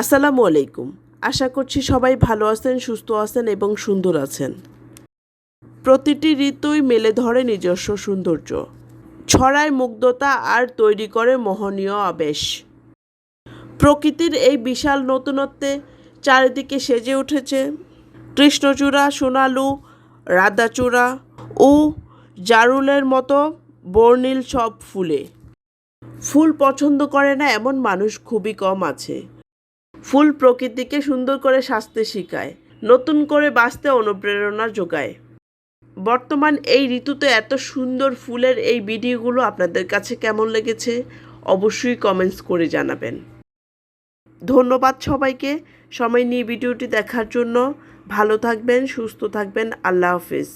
আসসালামু আলাইকুম। আশা করছি সবাই ভালো আছেন, সুস্থ আছেন এবং সুন্দর আছেন। প্রতিটি ঋতুই মেলে ধরে নিজস্ব সৌন্দর্য। ছড়ায় মুগ্ধতা আর তৈরি করে মোহনীয় আবেশ। প্রকৃতির এই বিশাল নতুনত্বে চারিদিকে সেজে উঠেছে কৃষ্ণচূড়া, সোনালু, রাধাচূড়া ও জারুলের মতো বর্ণিল সব ফুলে। ফুল পছন্দ করে না এমন মানুষ খুবই কম আছে। ফুল প্রকৃতিকে সুন্দর করে সাজতে শেখায়, নতুন করে বাঁচতে অনুপ্রেরণা যোগায়। বর্তমান এই ঋতুতে এত সুন্দর ফুলের এই ভিডিওগুলো আপনাদের কাছে কেমন লেগেছে অবশ্যই কমেন্টস করে জানাবেন। ধন্যবাদ সবাইকে, সময় নিয়ে ভিডিওটি দেখার জন্য ভালো থাকবেন, সুস্থ থাকবেন, আল্লাহ হাফিজ।